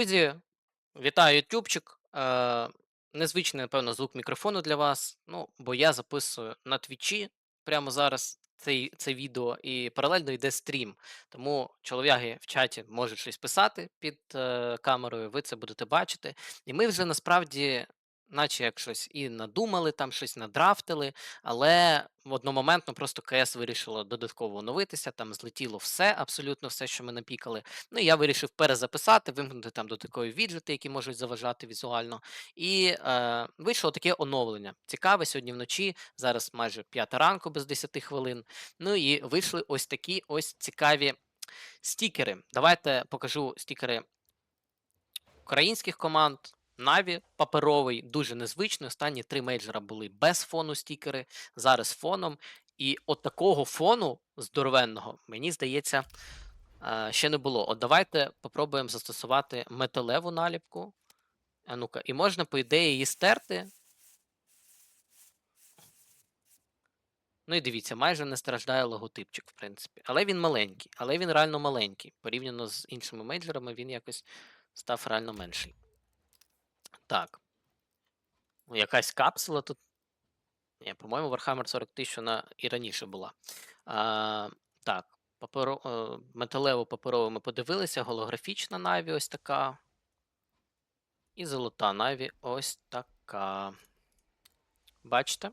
Друзі, вітаю ютубчик. Е, незвичний, напевно, звук мікрофону для вас. Ну, бо я записую на твічі прямо зараз цей, це відео, і паралельно йде стрім. Тому чолов'яги в чаті можуть щось писати під е, камерою, ви це будете бачити. І ми вже насправді, наче як щось і надумали, там щось надрафтили, але в одномоментно просто КС вирішило додатково оновитися, там злетіло все, абсолютно все, що ми напікали. Ну і я вирішив перезаписати, вимкнути там додаткові віджити, які можуть заважати візуально. І е, вийшло таке оновлення. Цікаве сьогодні вночі. Зараз майже п'ята ранку без 10 хвилин. Ну і вийшли ось такі ось цікаві стікери. Давайте покажу стікери українських команд. Наві паперовий, дуже незвичний. Останні три мейджора були без фону стікери, зараз фоном. І от такого фону здоровенного, мені здається, е, ще не було. От давайте попробуємо застосувати металеву наліпку. А ну-ка, і можна, по ідеї, її стерти. Ну і дивіться, майже не страждає логотипчик, в принципі. Але він маленький. Але він реально маленький. Порівняно з іншими мейджорами, він якось став реально менший. Так. Ну, якась капсула тут. Ні, по-моєму, Warhammer 40 тисяч вона і раніше була. А, так, паперо... е, металево паперову ми подивилися, голографічна Наві ось така. І золота Наві ось така. Бачите?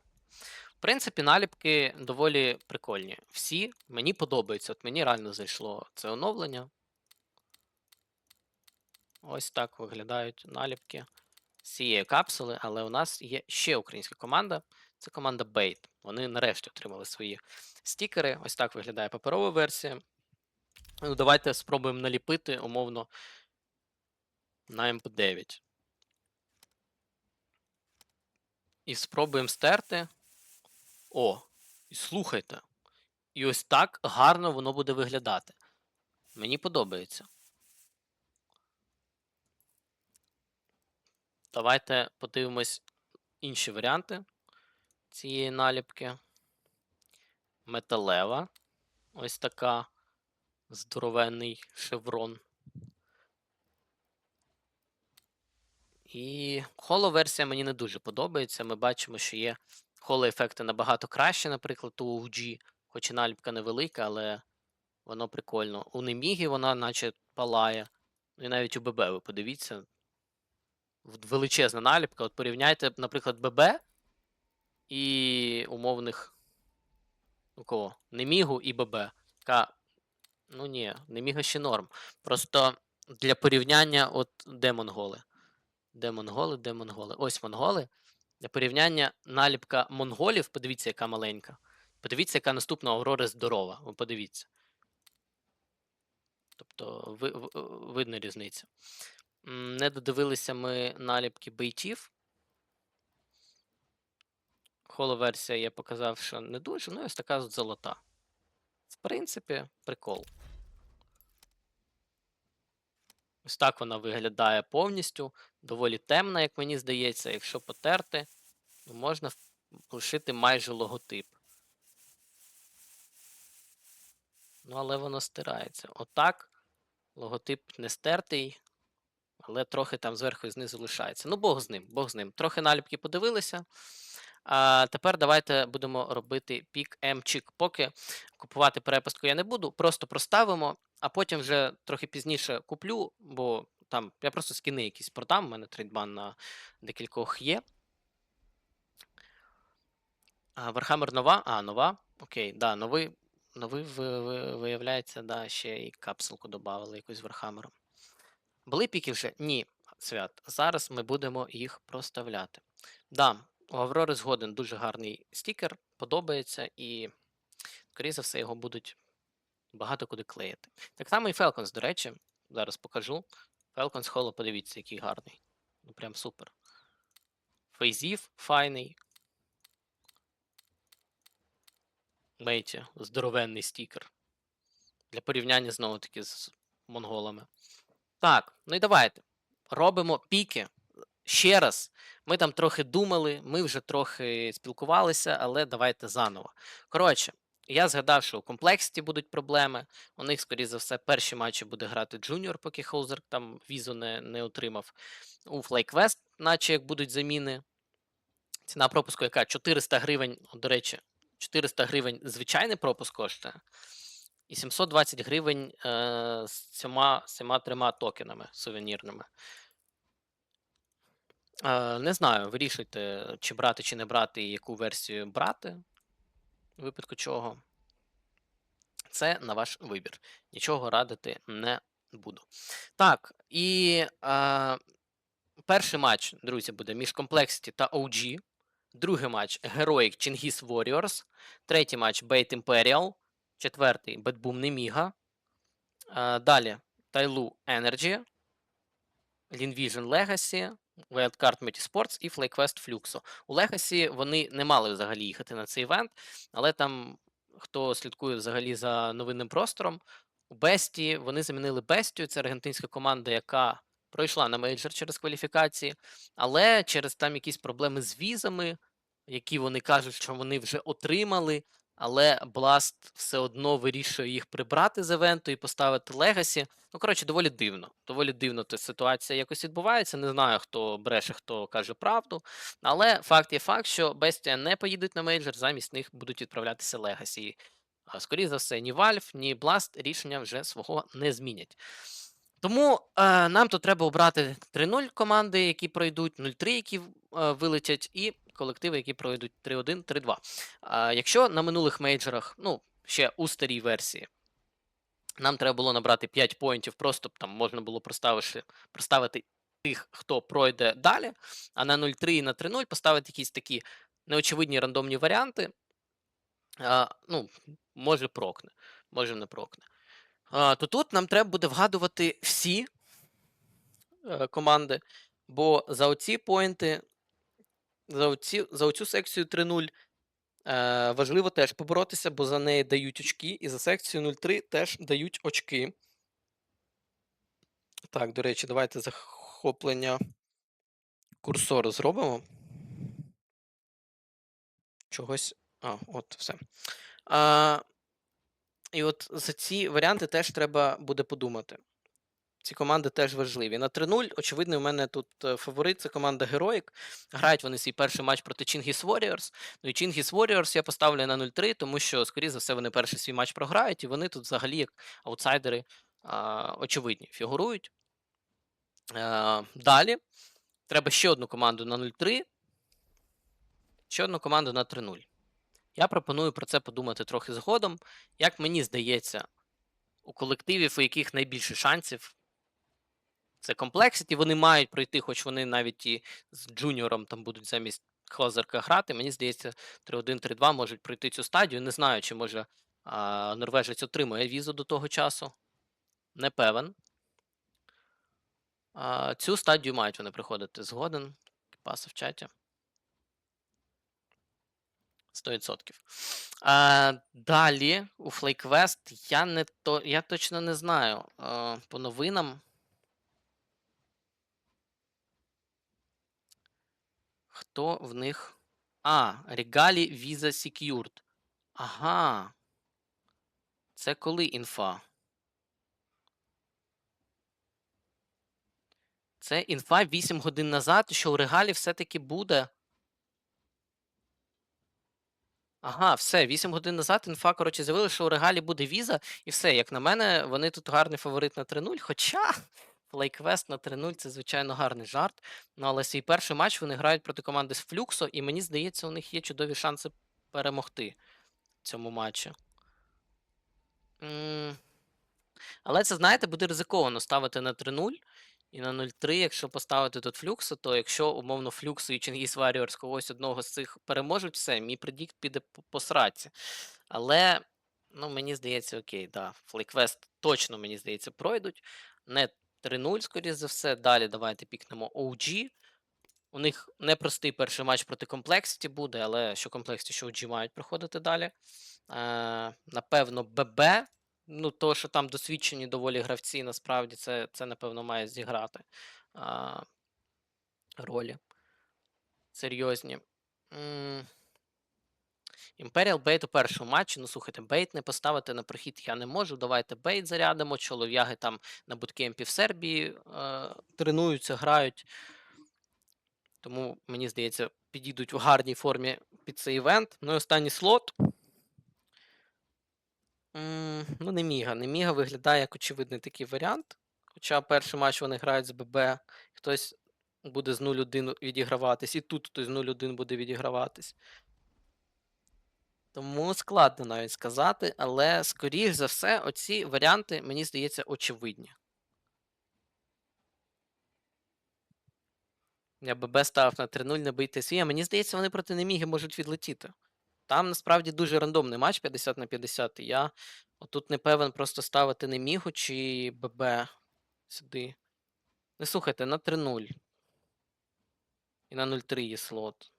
В принципі, наліпки доволі прикольні. Всі мені подобаються. От мені реально зайшло це оновлення. Ось так виглядають наліпки цієї капсули, але у нас є ще українська команда. Це команда Bait. Вони нарешті отримали свої стікери. Ось так виглядає паперова версія. Ну, Давайте спробуємо наліпити умовно на MP9. І спробуємо стерти. О, і слухайте. І ось так гарно воно буде виглядати. Мені подобається. Давайте подивимось інші варіанти цієї наліпки. Металева. Ось така здоровенний шеврон. І холо-версія мені не дуже подобається. Ми бачимо, що є холо-ефекти набагато краще, наприклад, у OG, хоч і наліпка невелика, але воно прикольно. У Немігі вона наче палає. Ну і навіть у ББ, ви подивіться. Величезна наліпка. От порівняйте, наприклад, ББ і умовних. У кого? Немігу і ББ. Така. Ну ні, Неміга ще норм. Просто для порівняння, от де монголи. Де монголи, де монголи? Ось монголи. Для порівняння наліпка монголів, подивіться, яка маленька. Подивіться, яка наступна Аврора здорова. Ви подивіться. Тобто, ви, ви, видно різницю. Не додивилися ми наліпки бейтів. Холо-версія я показав, що не дуже, ну і ось така золота. В принципі, прикол. Ось так вона виглядає повністю. Доволі темна, як мені здається. Якщо потерти, то можна лишити майже логотип. Ну, але воно стирається. Отак. Логотип не стертий, але трохи там зверху і знизу лишається. Ну, Бог з ним, Бог з ним. Трохи наліпки подивилися. А тепер давайте будемо робити пік М-чик. Поки купувати перепустку я не буду, просто проставимо, а потім вже трохи пізніше куплю, бо там я просто скини якісь продам, у мене трейдбан на декількох є. Warhammer нова? А, нова. Окей, да, новий, новий ви- ви- виявляється, да, ще і капсулку додали якусь Warhammer. Були піки вже? Ні, свят. Зараз ми будемо їх проставляти. Да, у Аврори згоден дуже гарний стікер, подобається, і, скоріше за все, його будуть багато куди клеїти. Так само і Falcons, до речі, зараз покажу. Falcons Holo, подивіться, який гарний. Ну, прям супер. Фейзів файний. Мейті, здоровенний стікер. Для порівняння знову таки з монголами. Так, ну і давайте. Робимо піки. Ще раз. Ми там трохи думали, ми вже трохи спілкувалися, але давайте заново. Коротше, Я згадав, що у комплексіті будуть проблеми. У них, скоріше за все, перші матчі буде грати Джуніор, поки Хоузер там візу не, не отримав. У FlyQuest, наче як будуть заміни. Ціна пропуску, яка 400 гривень, до речі, 400 гривень звичайний пропуск коштує. І 720 гривень е, з цьома, цими трьома токенами сувенірними. Е, не знаю, вирішуйте, чи брати, чи не брати, і яку версію брати, у випадку чого. Це на ваш вибір. Нічого радити не буду. Так, і е, перший матч, друзі, буде між Complexity та OG. Другий матч Heroic Chingis Warriors. Третій матч Bait Imperial. Четвертий Boom Nemiga. Е, далі Тайлу Energy. Linvision Legacy. Wildcard Multisports і FlyQuest Fluxo. У Legacy вони не мали взагалі їхати на цей івент, але там, хто слідкує взагалі за новинним простором, у Бесті вони замінили Бестію. Це аргентинська команда, яка пройшла на мейджор через кваліфікації, але через там якісь проблеми з візами, які вони кажуть, що вони вже отримали. Але Blast все одно вирішує їх прибрати з івенту і поставити Легасі. Ну, коротше, доволі дивно. Доволі дивно та ситуація якось відбувається. Не знаю, хто бреше, хто каже правду. Але факт є факт, що Бестія не поїдуть на мейджор, замість них будуть відправлятися Легасі. Скоріше за все, ні Valve, ні Blast рішення вже свого не змінять. Тому е, нам тут треба обрати 3-0 команди, які пройдуть, 0-3, які е, вилетять, і колективи, які пройдуть 3-1, 3-2. А якщо на минулих мейджорах, ну, ще у старій версії, нам треба було набрати 5 поінтів, просто там можна було проставивши, проставити тих, хто пройде далі, а на 0-3 і на 3-0 поставити якісь такі неочевидні рандомні варіанти. А, ну, може прокне, може не прокне. А, то тут нам треба буде вгадувати всі е, команди, бо за оці поінти, за, оці, за оцю секцію 3-0 е, важливо теж поборотися, бо за неї дають очки, і за секцію 0-3 теж дають очки. Так, до речі, давайте захоплення курсору зробимо. Чогось. А, от, все. А, і от за ці варіанти теж треба буде подумати. Ці команди теж важливі. На 3-0, очевидно, у мене тут е, фаворит це команда Heroic. Грають вони свій перший матч проти Chingis Warriors. Ну і Chingis Warriors я поставлю на 0-3, тому що, скоріше за все, вони перший свій матч програють, і вони тут взагалі як аутсайдери а, очевидні фігурують. А, далі. Треба ще одну команду на 0-3. Ще одну команду на 3-0. Я пропоную про це подумати трохи згодом. Як мені здається, у колективів, у яких найбільше шансів, це Complexity, вони мають пройти, хоч вони навіть і з джуніором там будуть замість Хозерка грати. Мені здається, 3-1-3-2 можуть пройти цю стадію. Не знаю, чи може а, норвежець отримує візу до того часу. Не певен. А, цю стадію мають вони приходити згоден. Паса в чаті. 100%. А, далі у FlyQuest я не то, я точно не знаю. А, по новинам. Хто в них. А, Regali Visa Secured. Ага. Це коли інфа? Це інфа 8 годин назад, що у Регалі все-таки буде. Ага, все, 8 годин назад інфа, коротше, з'явилося, що у Регалі буде віза, і все, як на мене, вони тут гарний фаворит на 3-0. Хоча FlyQuest на 3-0 це, звичайно, гарний жарт. Ну, але свій перший матч вони грають проти команди з Флюксо, і мені здається, у них є чудові шанси перемогти в цьому матчі. Але це, знаєте, буде ризиковано ставити на 3-0 і на 0-3, якщо поставити тут флюксу, то якщо умовно флюксу і Чингіс Warriors когось одного з цих переможуть, все, мій предікт піде по, сраці. Але, ну, мені здається, окей, да, FlyQuest точно, мені здається, пройдуть. Не 3-0, скоріше за все. Далі давайте пікнемо OG. У них непростий перший матч проти Complexity буде, але що Complexity, що OG мають проходити далі. Е, напевно, ББ. Ну, то, що там досвідчені доволі гравці, насправді це, це напевно, має зіграти а, ролі. Серйозні. Imperial бейт у першому матчі. Ну, слухайте, бейт не поставити на прохід я не можу. Давайте бейт зарядимо. Чолов'яги там на буткемпі в Сербії е, тренуються, грають. Тому, мені здається, підійдуть в гарній формі під цей івент. Ну і останній слот. М, Ну, не Міга. Не Міга виглядає як очевидний такий варіант. Хоча перший матч вони грають з ББ, хтось буде з 0-1 відіграватись, і тут хтось з 0-1 буде відіграватись. Тому складно навіть сказати, але, скоріш за все, оці варіанти, мені здається, очевидні. Я ББ ставив на 3-0, не бийте свій, а мені здається, вони проти Неміги можуть відлетіти. Там насправді дуже рандомний матч 50 на 50. і Я отут не певен просто ставити Немігу чи ББ сюди. Не слухайте, на 3-0. І на 0-3 є слот.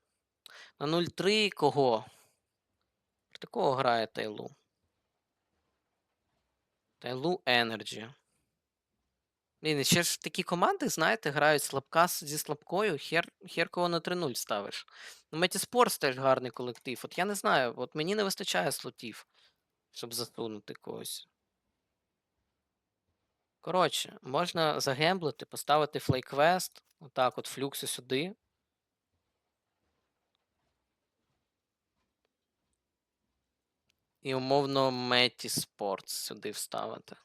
На 0-3 кого? Проти кого грає Тайлу? Тайлу Energy. Блін, ще ж такі команди, знаєте, грають слабка зі слабкою, хер, хер кого на 3-0 ставиш. Ну, Метіспорс теж гарний колектив. От я не знаю, от мені не вистачає слотів, щоб засунути когось. Коротше, можна загемблити, поставити флейквест, отак, от флюкси сюди. І умовно Меті Спортс сюди вставити.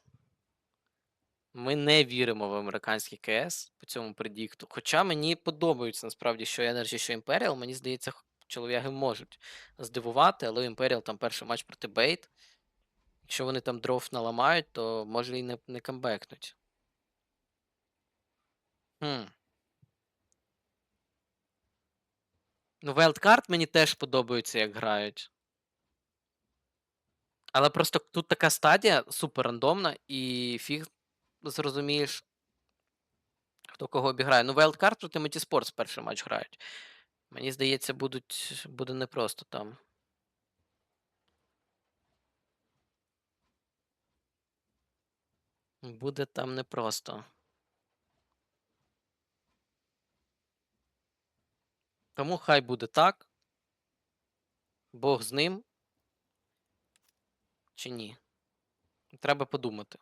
Ми не віримо в американський КС по цьому предікту. Хоча мені подобається насправді, що Energy, що Imperial. Мені здається, чоловіки можуть здивувати, але Imperial там перший матч проти Бейт. Якщо вони там дров наламають, то може і не, не камбекнуть. Хм. Ну, Wildcard мені теж подобається, як грають. Але просто тут така стадія супер рандомна, і фіг зрозумієш, хто кого обіграє. Ну, Wildcard проти Метіспортс перший матч грають. Мені здається, будуть, буде непросто там. Буде там непросто. Тому хай буде так. Бог з ним. Чи ні? Треба подумати.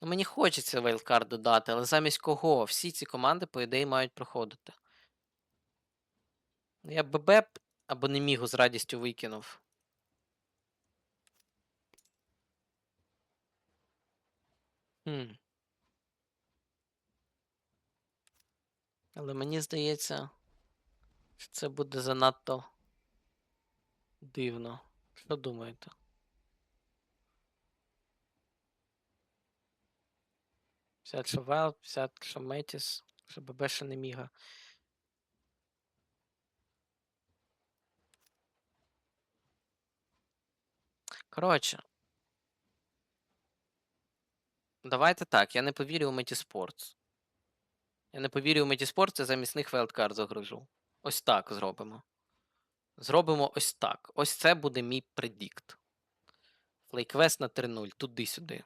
Ну, мені хочеться вейлкард додати, але замість кого? Всі ці команди, по ідеї, мають проходити. Ну, я ББ або не мігу з радістю викинув. Хм. Але мені здається, що це буде занадто дивно. Що думаєте? П'ятдесят що 50 що Метіс, що ББ ще не міга. Коротше. Давайте так, я не повірю у Метіспортс. Я не повірю у Метіспортс, і замість них Wildcard загружу. Ось так зробимо. Зробимо ось так. Ось це буде мій предікт. Флейквест на 3-0, туди-сюди.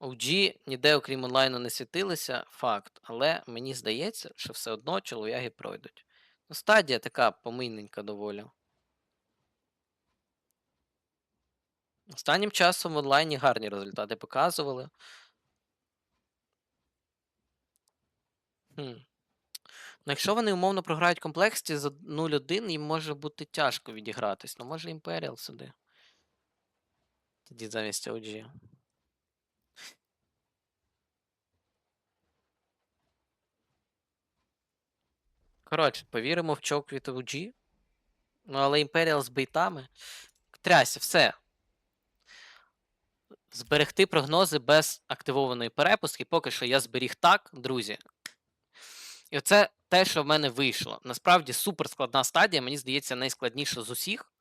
OG ніде, окрім онлайну, не світилися, факт. Але мені здається, що все одно чолов'яги пройдуть. Ну, стадія така помийненька доволі. Останнім часом в онлайні гарні результати показували. Хм. Ну, якщо вони умовно програють комплексті за 0-1, їм може бути тяжко відігратись. Ну, може Imperial сюди. Тоді замість OG. Коротше, повіримо в чок від OG. Ну, але Imperial з бейтами. Тряся, все. Зберегти прогнози без активованої перепустки. Поки що я зберіг так, друзі. І оце те, що в мене вийшло. Насправді супер складна стадія, мені здається, найскладніша з усіх.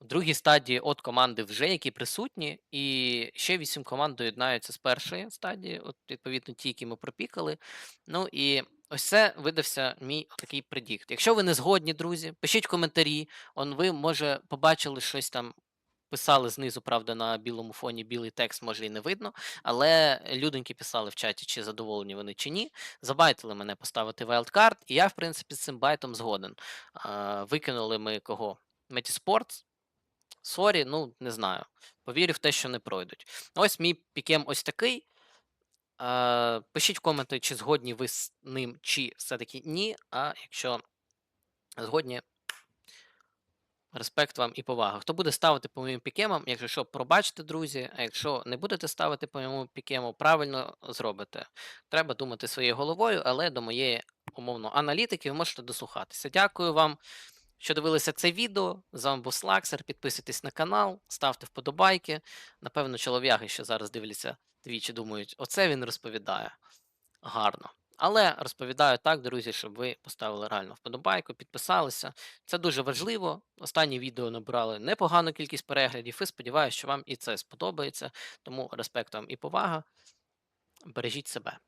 В другій стадії от команди вже, які присутні, і ще вісім команд доєднаються з першої стадії, от, відповідно, ті, які ми пропікали. Ну і ось це видався мій такий предікт. Якщо ви не згодні, друзі, пишіть коментарі. Он ви, може, побачили щось там писали знизу, правда, на білому фоні білий текст, може і не видно, але людоньки писали в чаті, чи задоволені вони чи ні. Забайтили мене поставити wildcard, і я, в принципі, з цим байтом згоден. Викинули ми кого? Метіспорт. Сорі, ну не знаю. Повірю в те, що не пройдуть. Ось мій пікем ось такий. Е, пишіть в коменти, чи згодні ви з ним, чи все-таки ні. А якщо згодні, респект вам і повага. Хто буде ставити по моїм пікемам, якщо що, пробачте, друзі. А якщо не будете ставити по моєму пікему, правильно зробите. Треба думати своєю головою, але до моєї умовно аналітики ви можете дослухатися. Дякую вам, що дивилися це відео. З вами був Слаксер. Підписуйтесь на канал, ставте вподобайки. Напевно, чолов'яги, що зараз дивляться двічі, думають, оце він розповідає. Гарно. Але розповідаю так, друзі, щоб ви поставили реально вподобайку, підписалися. Це дуже важливо. Останні відео набрали непогану кількість переглядів і сподіваюся, що вам і це сподобається. Тому респект вам і повага. Бережіть себе.